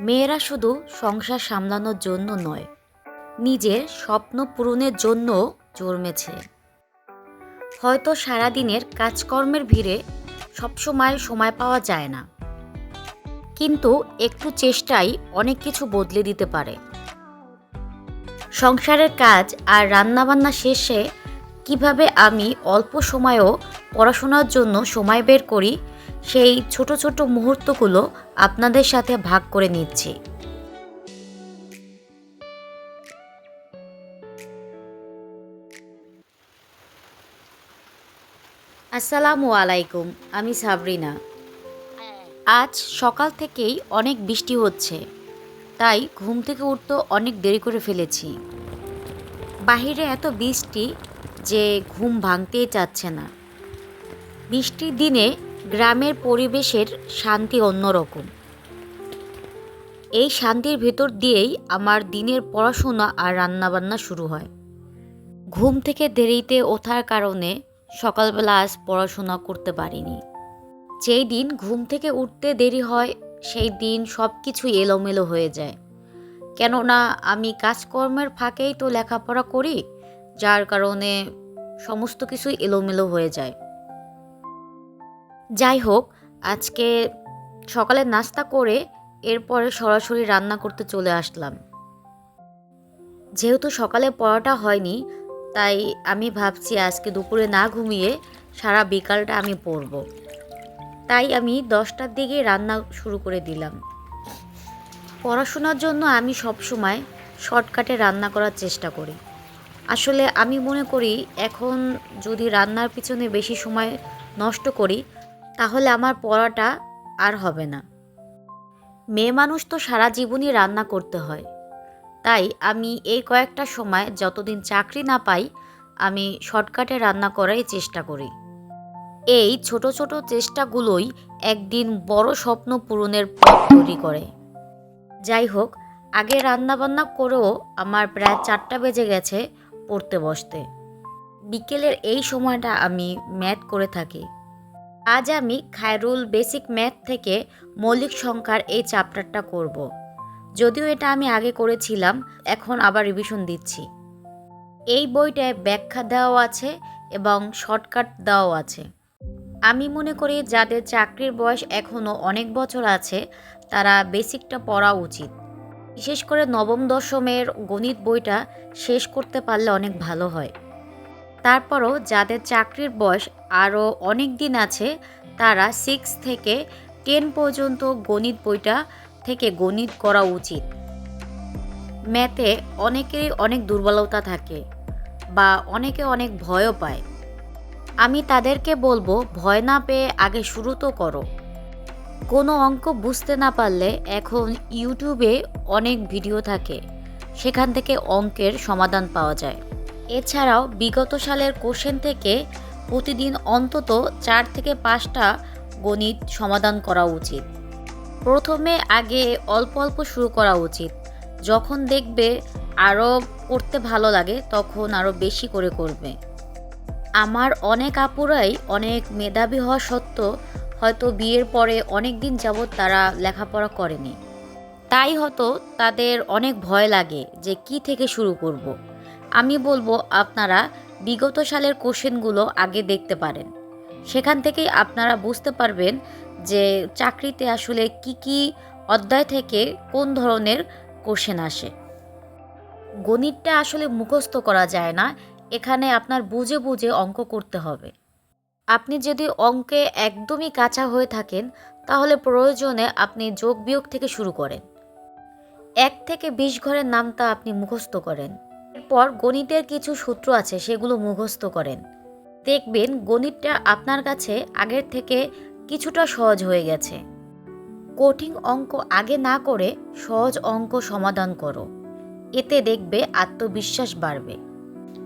মেয়েরা শুধু সংসার সামলানোর জন্য নয়, নিজের স্বপ্ন পূরণের জন্য জন্মেছে। হয়তো সারাদিনের কাজকর্মের ভিড়ে সবসময় সময় পাওয়া যায় না। কিন্তু একটু চেষ্টাই অনেক কিছু বদলে দিতে পারে। সংসারের কাজ আর রান্নাবান্না শেষে কীভাবে আমি অল্প সময়েও পড়াশোনার জন্য সময় বের করি সেই ছোট ছোট মুহূর্তগুলো আপনাদের সাথে ভাগ করে নিচ্ছি। আসসালামু আলাইকুম, আমি সাবরিনা। আজ সকাল থেকেই অনেক বৃষ্টি হচ্ছে, তাই ঘুম থেকে উঠতে অনেক দেরি করে ফেলেছি। বাহিরে এত বৃষ্টি যে ঘুম ভাঙতেই চাচ্ছে না। বৃষ্টির দিনে গ্রামের পরিবেশের শান্তি অন্যরকম। এই শান্তির ভেতর দিয়েই আমার দিনের পড়াশোনা আর রান্নাবান্না শুরু হয়। ঘুম থেকে দেরিতে ওঠার কারণে সকালবেলা আজ পড়াশোনা করতে পারিনি। যেই দিন ঘুম থেকে উঠতে দেরি হয়, সেই দিন সব কিছুই এলোমেলো হয়ে যায়। কেননা আমি কাজকর্মের ফাঁকেই তো লেখাপড়া করি, যার কারণে সমস্ত কিছুই এলোমেলো হয়ে যায়। যাই হোক, আজকে সকালে নাস্তা করে এরপরে সরাসরি রান্না করতে চলে আসলাম। যেহেতু সকালে পড়াটা হয়নি, তাই আমি ভাবছি আজকে দুপুরে না ঘুমিয়ে সারা বিকালটা আমি পড়ব। তাই আমি দশটার দিকে রান্না শুরু করে দিলাম। পড়াশোনার জন্য আমি সবসময় শর্টকাটে রান্না করার চেষ্টা করি। আসলে আমি মনে করি এখন যদি রান্নার পিছনে বেশি সময় নষ্ট করি তাহলে আমার পড়াটা আর হবে না। মেয়ে মানুষ তো সারা জীবনই রান্না করতে হয়। তাই আমি এই কয়েকটা সময় যতদিন চাকরি না পাই, আমি শর্টকাটে রান্না করাই চেষ্টা করি। এই ছোট ছোট চেষ্টাগুলোই একদিন বড় স্বপ্ন পূরণের পথ তৈরি করে। যাই হোক, আগে রান্নাবান্না করেও আমার প্রায় চারটা বেজে গেছে পড়তে বসতে। বিকেলের এই সময়টা আমি ম্যাথ করে থাকি। আজ আমি খায়রুল বেসিক ম্যাথ থেকে মৌলিক সংখ্যার এই চ্যাপ্টারটা করব। যদিও এটা আমি আগে করেছিলাম, এখন আবার রিভিশন দিচ্ছি। এই বইটায় ব্যাখ্যা দেওয়া আছে এবং শর্টকাট দেওয়াও আছে। আমি মনে করি যাদের চাকরির বয়স এখনও অনেক বছর আছে, তারা বেসিকটা পড়া উচিত। বিশেষ করে নবম দশমের গণিত বইটা শেষ করতে পারলে অনেক ভালো হয়। তারপরও যাদের চাকরির বয়স আরও অনেক দিন আছে, তারা সিক্স থেকে টেন পর্যন্ত গণিত বইটা থেকে গণিত করা উচিত। ম্যাথে অনেকেরই অনেক দুর্বলতা থাকে বা অনেকে অনেক ভয়ও পায়। আমি তাদেরকে বলব, ভয় না পেয়ে আগে শুরু তো করো। কোনো অঙ্ক বুঝতে না পারলে এখন ইউটিউবে অনেক ভিডিও থাকে। সেখান থেকে অঙ্কের সমাধান পাওয়া যায়। এছাড়াও বিগত সালের কোশ্চেন থেকে প্রতিদিন অন্তত চার থেকে পাঁচটা গণিত সমাধান করা উচিত। প্রথমে আগে অল্প অল্প শুরু করা উচিত। যখন দেখবে আরও করতে ভালো লাগে, তখন আরও বেশি করে করবে। আমার অনেক আপুরাই অনেক মেধাবী হওয়া সত্ত্বেও হয়তো বিয়ের পরে অনেক দিন যাবৎ তারা লেখাপড়া করেনি। তাই হয়তো তাদের অনেক ভয় লাগে যে কি থেকে শুরু করব। আমি বলব আপনারা বিগত সালের কোশ্চেনগুলো আগে দেখতে পারেন। সেখান থেকেই আপনারা বুঝতে পারবেন যে চাকরিতে আসলে কি কি অধ্যায় থেকে কোন ধরনের কোশ্চেন আসে। গণিতটা আসলে মুখস্থ করা যায় না, এখানে আপনার বুঝে বুঝে অঙ্ক করতে হবে। আপনি যদি অঙ্কে একদমই কাঁচা হয়ে থাকেন, তাহলে প্রয়োজনে আপনি যোগ বিয়োগ থেকে শুরু করেন। এক থেকে বিশ ঘরের নামটা আপনি মুখস্থ করেন। এরপর গণিতের কিছু সূত্র আছে, সেগুলো মুখস্থ করেন। দেখবেন গণিতটা আপনার কাছে আগের থেকে কিছুটা সহজ হয়ে গেছে। কঠিন অঙ্ক আগে না করে সহজ অঙ্ক সমাধান করো। এতে দেখবে আত্মবিশ্বাস বাড়বে।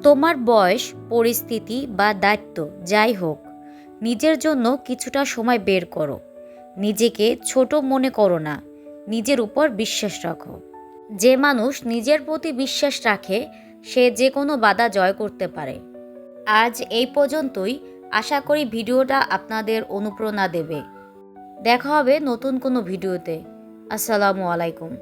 তোমার বয়স, পরিস্থিতি বা দায়িত্ব যাই হোক, নিজের জন্য কিছুটা সময় বের করো। নিজেকে ছোট মনে করো না, নিজের উপর বিশ্বাস রাখো। যে মানুষ নিজের প্রতি বিশ্বাস রাখে, সে যে কোনো বাধা জয় করতে পারে। আজ এই পর্যন্তই। আশা করি ভিডিওটা আপনাদের অনুপ্রেরণা দেবে। দেখা হবে নতুন কোনো ভিডিওতে। আসসালামু আলাইকুম।